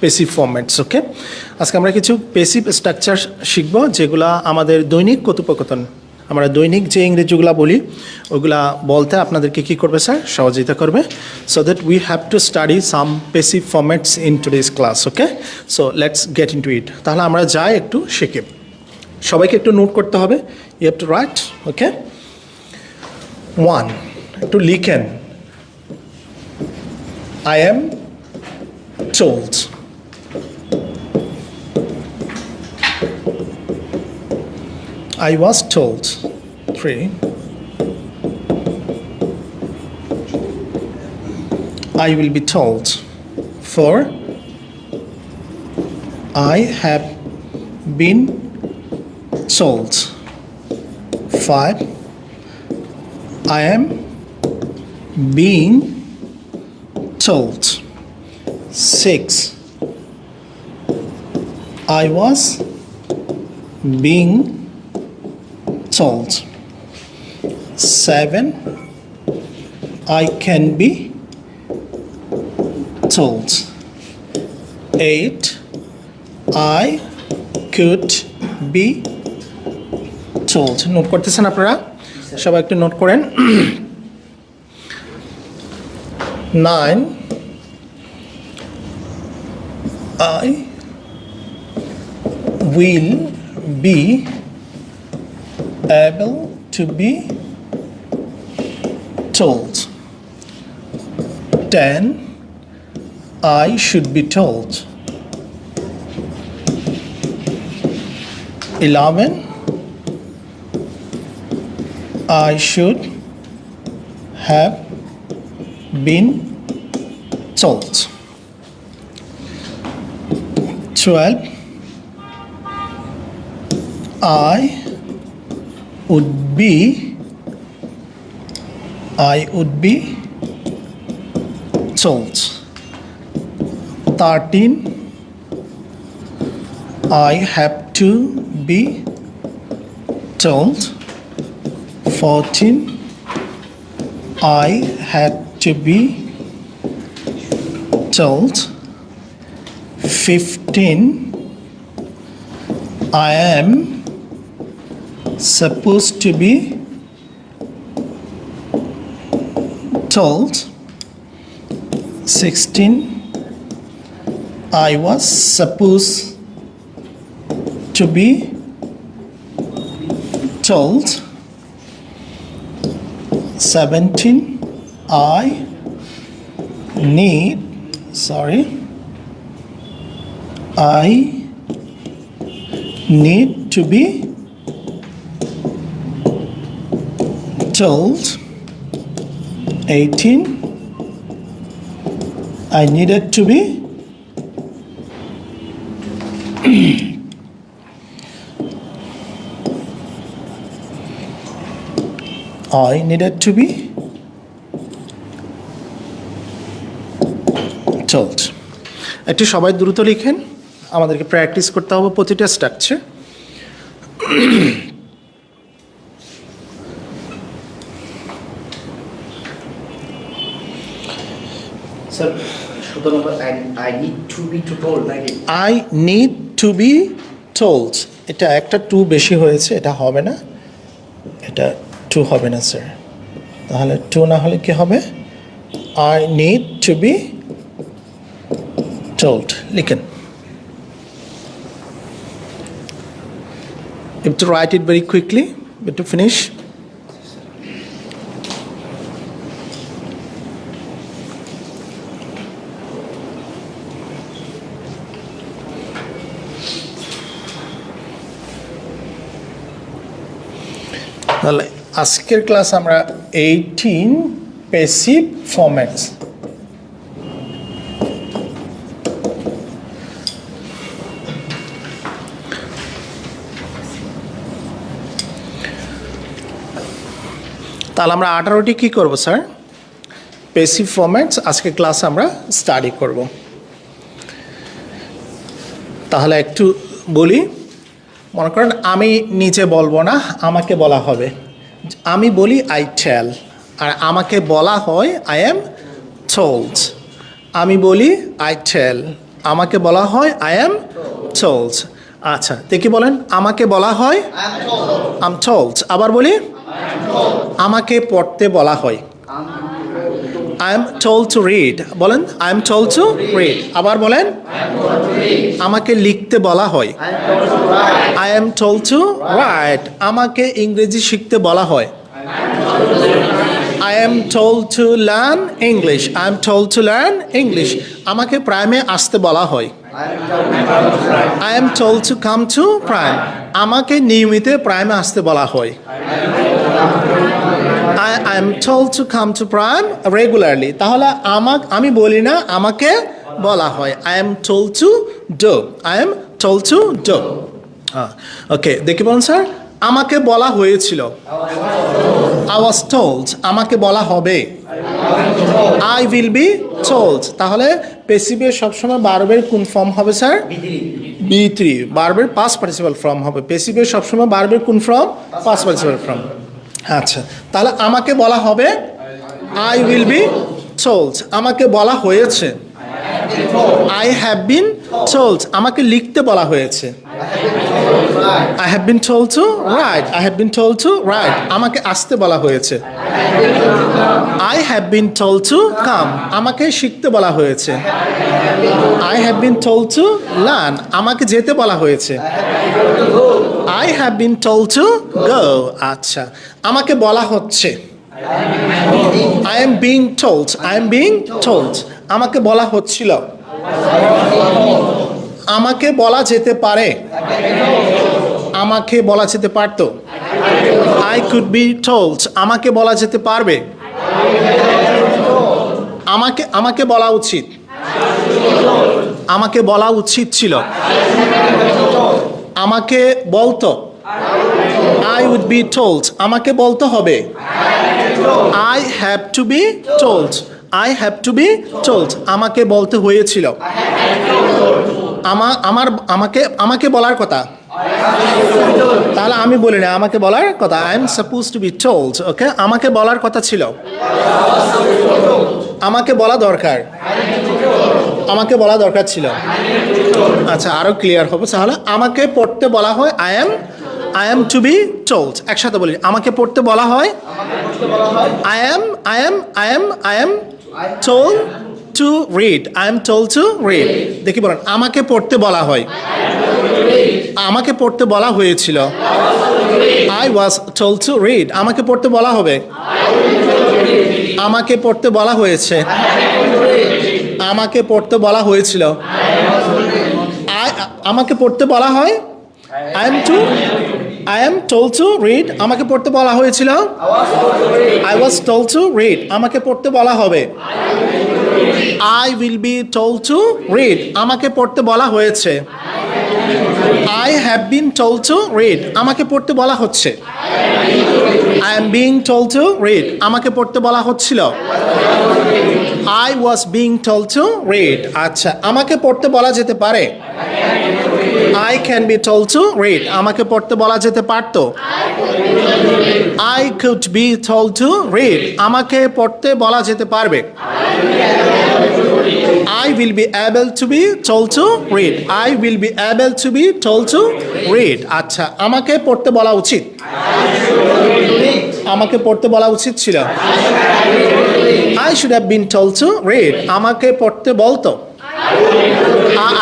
Passive ফর্ম্যাটস ওকে আজকে আমরা কিছু পেসিভ স্ট্রাকচার শিখব, যেগুলা আমাদের দৈনিক কথোপকথন আমরা দৈনিক যে ইংরেজিগুলা বলি ওইগুলা বলতে আপনাদেরকে কি করবে স্যার? সহযোগিতা করবে। So that we have to study some passive formats in today's class okay so let's get into it তাহলে আমরা যাই একটু শিখে। সবাইকে একটু নোট করতে হবে। You have to write okay one একটু লিখেন। I am told. I was told. Three. I will be told. Four. I have been told. Five. I am being told. Six. I was being told. Seven. I can be told. Eight. I could be told. Note করতেছেন আপনারা সবাই একটু note করেন nine I will be able to be told. 10. I should be told. 11. I should have been told. 12 I would be I would be told 13 I have to be told 14 I had to be told 15 I am supposed to be told 16 I was supposed to be told 17 I need sorry I need to be told 18 I needed to be I needed to be told. একটু সবাই দ্রুত লিখেন। আমাদেরকে practice করতে হবে প্রতিটা structure sir I need to be to told to এটা একটা টু বেশি হয়েছে, এটা হবে না। এটা টু হবে না স্যার তাহলে টু না হলে কি হবে? I need to be told লিখেন। You have to write it very but to finish. তাহলে আজকের ক্লাস আমরা এইটিন পেসিভ ফর্ম্যাটস তাহলে আমরা আঠারোটি কী করব, স্যার? পেসিভ ফর্ম্যাটস আজকে ক্লাস আমরা স্টাডি করব। তাহলে একটু বলি, মনে করেন আমি নিজে বলব না, আমাকে বলা হবে। আমি বলি আই টেল আর আমাকে বলা হয় আই এম টোল্ড আমি বলি আই টেল আমাকে বলা হয় আই এম টোলড আচ্ছা দেখি বলেন? আমাকে বলা হয় আম টোলড আবার বলি আমাকে পড়তে বলা হয়। I am told to read বলেন I am told to read আবার বলেন, আমাকে লিখতে বলা হয়। I am told to write আমাকে ইংরেজি শিখতে বলা হয়। I am told to learn English I am told to learn English আমাকে প্রাইমে আসতে বলা হয়। I am told to come to Prime আমাকে নিয়মিত প্রাইমে আসতে বলা হয়। I I am told to come to Prime regularly তাহলে আমাকে, আমি বলি না, আমাকে বলা হয়। I am told to do I am told to do okay দেখি বলুন স্যার। আমাকে বলা হয়েছিল। আই ওয়াজ টোল্ড আমাকে বলা হবে। আই উইল বি টোল্ড তাহলে পেসিভে সবসময় বারবের কোন ফর্ম হবে, স্যার? বি থ্রি বারবের পাস পার্টিসিপাল ফর্ম হবে। পেসিভে সবসময় বারবের কোন ফর্ম পাস পার্টিসিপাল ফর্ম আচ্ছা তাহলে আমাকে বলা হবে আই উইল বি টোল্ড আমাকে বলা হয়েছে। আই হ্যাভ বিন টোল্ড আমাকে লিখতে বলা হয়েছে। I have been told to write I have been told to write আমাকে আসতে বলা হয়েছে। I have been told to come আমাকে শিখতে বলা হয়েছে। I have been told to learn আমাকে যেতে বলা হয়েছে। I have been told to go আচ্ছা আমাকে বলা হচ্ছে। I am being told I am being told আমাকে বলা হচ্ছিল। আমাকে বলা যেতে পারে। আমাকে বলা যেতে পারতো। আই কুড বি টোল্ড আমাকে বলা যেতে পারবে। আমাকে আমাকে বলা উচিত। আমাকে বলা উচিত ছিল। আমাকে বলতো। আই উড বি টোল্ড আমাকে বলতে হবে। I have to be told I have to be told আমাকে বলতে হয়েছিল। আমার আমার আমাকে আমাকে বলার কথা। তাহলে আমি বলি না, আমাকে বলার কথা। I am suppose to be told okay আমাকে বলার কথা ছিল। আমাকে বলা দরকার। আমাকে বলা দরকার ছিল। আচ্ছা আরও ক্লিয়ার হবে। তাহলে আমাকে পড়তে বলা হয় I am I am to be told একসাথে বলি, আমাকে পড়তে বলা হয় I am I am I am I am told to read I am told to read দেখি বলেন, আমাকে পড়তে বলা হয়। আমাকে পড়তে বলা হয়েছিল। I was told to read আমাকে পড়তে বলা হবে। আমাকে পড়তে বলা হয়েছে। আমাকে পড়তে বলা হয়েছিল। আমাকে পড়তে বলা হয়? I am to I am told to read আমাকে পড়তে বলা হয়েছিল? I was told to read আমাকে পড়তে বলা হবে? I will be told to read আমাকে পড়তে বলা হয়েছে। I have been told to read আমাকে পড়তে বলা হচ্ছে। I am being told to read আমাকে পড়তে বলা হচ্ছিল। I was being told to read আচ্ছা আমাকে পড়তে বলা যেতে পারে? I can be told to read আমাকে পড়তে বলা যেতে পারতো? I could be told to read আমাকে পড়তে বলা যেতে পারবে? I will be able to be told to read. I will be able to be told to read. আচ্ছা আমাকে পড়তে বলা উচিত আমাকে পড়তে বলা উচিত ছিল I should have been told to read. আমাকে পড়তে বলতো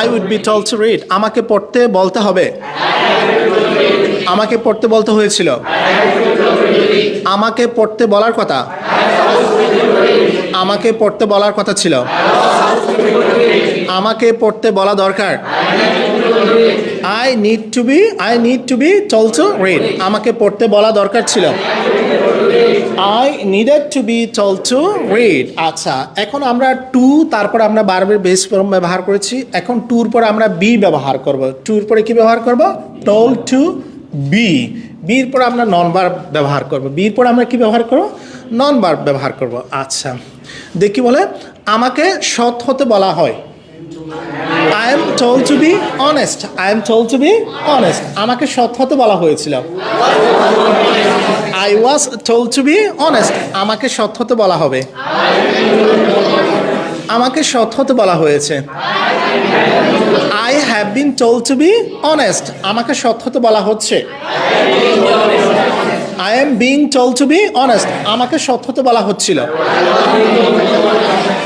I- would be told to read. আমাকে পড়তে বলতে হবে আমাকে পড়তে বলতে হয়েছিল। আমাকে পড়তে বলার কথা। আমাকে পড়তে বলার কথা ছিল। আমাকে পড়তে বলা দরকার। I need to be I need to be to read আমাকে পড়তে বলা দরকার ছিল। I needed to be to read আচ্ছা এখন আমরা টু তারপর আমরা বারবার বেস ফর্ম ব্যবহার করেছি। এখন টুর পর আমরা বি ব্যবহার করব। টুর পরে কি ব্যবহার করব? টোল টু বি বির পর আমরা নন বার ব্যবহার করব। বির পর আমরা কি ব্যবহার করব? নন বার ব্যবহার করব। আচ্ছা। দেখি বলে? আমাকে সৎ হতে বলা হয়। I am told to be honest I am told to be honest আমাকে সৎ হতে বলা হয়েছিল। I was told to be honest আমাকে সৎ হতে বলা হবে। আমাকে সৎ হতে বলা হয়েছে। Have been told to be honest আমাকে সত্য তো বলা হচ্ছে। I am being told to be honest আমাকে সত্য তো বলা হচ্ছিল।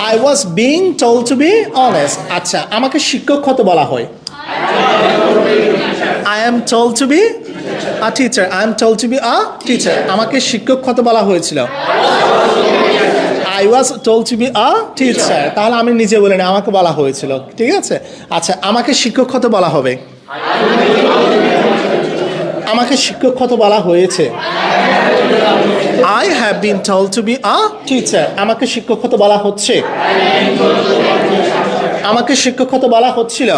I was being told to be honest আচ্ছা আমাকে শিক্ষক হতে বলা হয়। I am told to be a teacher I am told to be a teacher আমাকে শিক্ষক হতে বলা হয়েছিল। I was told to be a teacher তাহলে আমি নিজে বলি না আমাকে বলা হয়েছিল। ঠিক আছে? আচ্ছা আমাকে শিক্ষক হতে বলা হবে? আমাকে শিক্ষক হতে বলা হয়েছে? I have been told to be a teacher আমাকে শিক্ষক হতে বলা হচ্ছে? আমাকে শিক্ষক হতে বলা হচ্ছিল।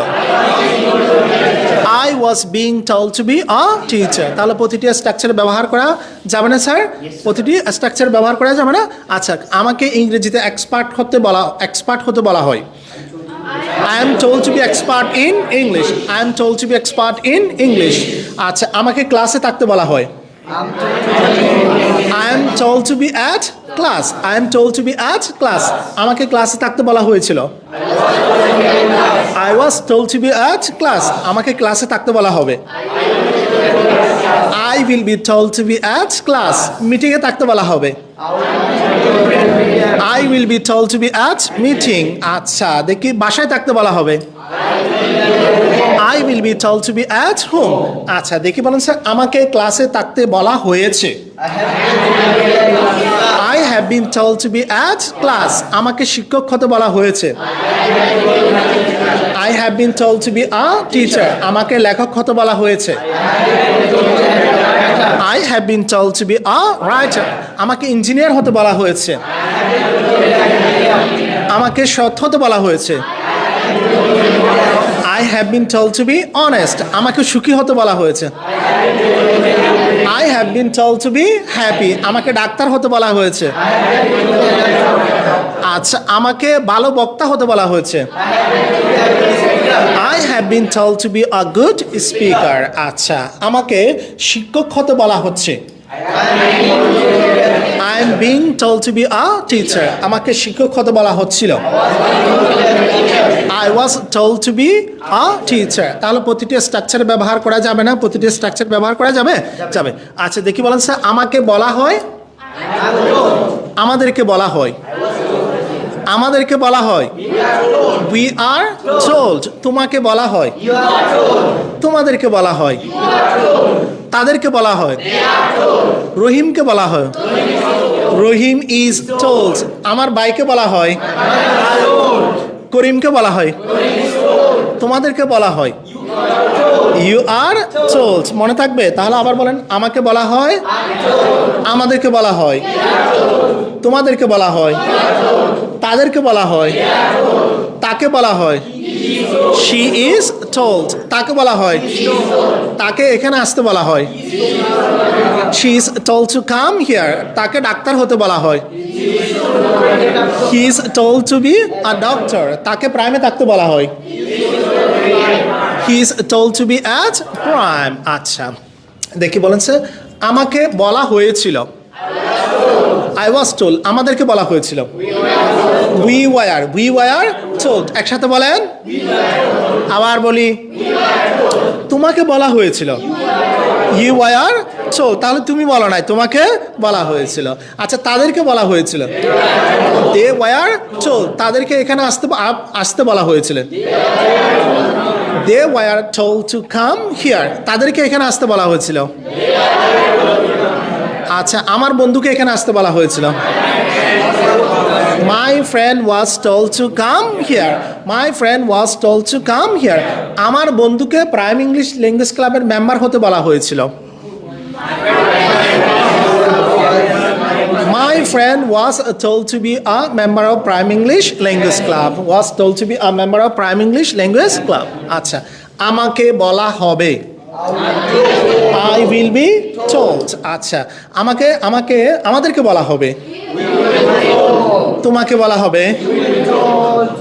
I was being told to be a teacher তাহলে প্রতিটি স্ট্রাকচার ব্যবহার করা যাবে না স্যার প্রতিটি স্ট্রাকচার ব্যবহার করা যাবে না? আচ্ছা আমাকে ইংরেজিতে এক্সপার্ট হতে বলা এক্সপার্ট হতে বলা হয়। I am told to be expert in English I am told to be expert in English আচ্ছা আমাকে ক্লাসে থাকতে বলা হয়। I am told to be at class I am told to be at class আমাকে ক্লাসে থাকতে বলা হয়েছিল। I was told to be at class আমাকে ক্লাসে থাকতে বলা হবে। I will be told to be at class মিটিংয়ে থাকতে বলা হবে। I will be told to be at meeting আচ্ছা দেখি, বাসায় থাকতে বলা হবে। I will be told to be at home আচ্ছা দেখি বলেন স্যার, আমাকে ক্লাসে থাকতে বলা হয়েছে। Have been told to be at class আমাকে শিক্ষক হতে বলা হয়েছে। I have been told to be a teacher আমাকে লেখক হতে বলা হয়েছে। I have been told to be a writer আমাকে ইঞ্জিনিয়ার হতে বলা হয়েছে। আমাকে সৎ হতে বলা হয়েছে। I have been told to be honest আমাকে সুখী হতে বলা হয়েছে। I have been told to be happy আমাকে ডাক্তার হতে বলা হয়েছে। আচ্ছা আমাকে ভালো বক্তা হতে বলা হয়েছে। I have been told to be a good speaker আচ্ছা আমাকে শিক্ষক হতে বলা হচ্ছে। I am being told to be a teacher আমাকে শিক্ষক হতে বলা হচ্ছিল। I was told to be a teacher তাহলে প্রতিটি স্ট্রাকচার ব্যবহার করা যাবে না, প্রতিটি স্ট্রাকচার ব্যবহার করা যাবে? যাবে। আচ্ছা দেখি বলেন স্যার আমাকে বলা হয়? আমাদেরকে বলা হয়। আমাদেরকে বলা হয়। উই আর টোল্ড তোমাকে বলা হয়। তোমাদেরকে বলা হয়। তাদেরকে বলা হয়। রহিমকে বলা হয়। রহিম ইজ টোল্ড আমার বাইকে বলা হয়। করিমকে বলা হয়। তোমাদেরকে বলা হয়। ইউ আর টোল্ড মনে থাকবে? তাহলে আবার বলেন, আমাকে বলা হয়, আমাদেরকে বলা হয়। তোমাদেরকে বলা হয়, তাদেরকে বলা হয়, তাকে বলা হয়। শি ইজ টোল্ড তাকে বলা হয়, তাকে এখানে আসতে বলা হয়। She is told to come here তাকে ডাক্তার হতে বলা হয়। He is told to be a doctor তাকে প্রাইমে থাকতে বলা হয়। He is told to be at Prime আচ্ছা দেখি বলেন স্যার আমাকে বলা হয়েছিল। আই ওয়াজ টোল আমাদেরকে বলা হয়েছিল। We were we were told একসাথে বলেন। আবার বলি। তোমাকে বলা হয়েছিল। ইউ ওয়ার চো তাহলে তুমি বলো নাই, তোমাকে বলা হয়েছিল। আচ্ছা তাদেরকে বলা হয়েছিল। দে ওয়ার চো তাদেরকে এখানে আসতে আসতে বলা হয়েছিল। They were told to come here তাদেরকে এখানে আসতে বলা হয়েছিল। আচ্ছা আমার বন্ধুকে এখানে আসতে বলা হয়েছিল। My friend was told to come here my friend was told to come here আমার বন্ধুকে প্রাইম ইংলিশ ল্যাঙ্গুয়েজ ক্লাবের মেম্বার হতে বলা হয়েছিল। Friend was uh, told to be a member of Prime English Language Club. Was told to be a member of Prime English Language Club. আচ্ছা আমাকে বলা হবে। আই উইল বি টোল্ড আচ্ছা আমাকে আমাকে আমাদেরকে বলা হবে। তোমাকে বলা হবে।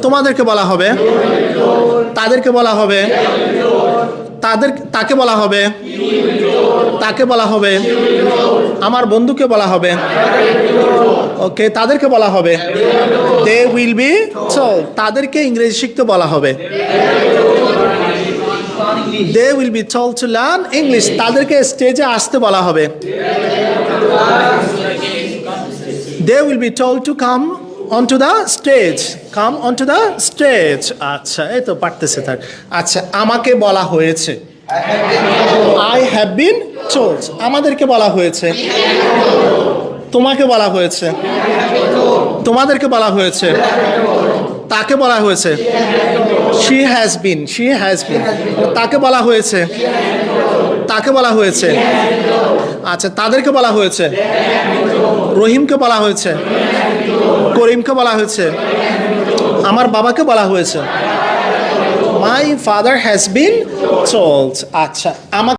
তোমাদেরকে বলা হবে। তাদেরকে বলা হবে। তাদের তাকে বলা হবে। তাকে বলা হবে। আমার বন্ধুকে বলা হবে। ওকে তাদেরকে বলা হবে। দে উইল বি চল তাদেরকে ইংরেজি শিখতে বলা হবে। They will be told to learn English তাদেরকে স্টেজে আসতে বলা হবে। They will be told to come on to the stage come on to the stage আচ্ছা এই তো পারতেছে তার। আচ্ছা আমাকে বলা হয়েছে। আই হ্যাভ বিন টোল্ড আমাদেরকে বলা হয়েছে। তোমাকে বলা হয়েছে। তোমাদেরকে বলা হয়েছে। তাকে বলা হয়েছে। She has been she has been তাকে বলা হয়েছে। তাকে বলা হয়েছে? আচ্ছা তাদেরকে বলা হয়েছে? রহিমকে বলা হয়েছে? করিমকে বলা হয়েছে? আমার বাবাকে বলা হয়েছে? মাই ফাদার হ্যাজ বিন চল আচ্ছা আমাকে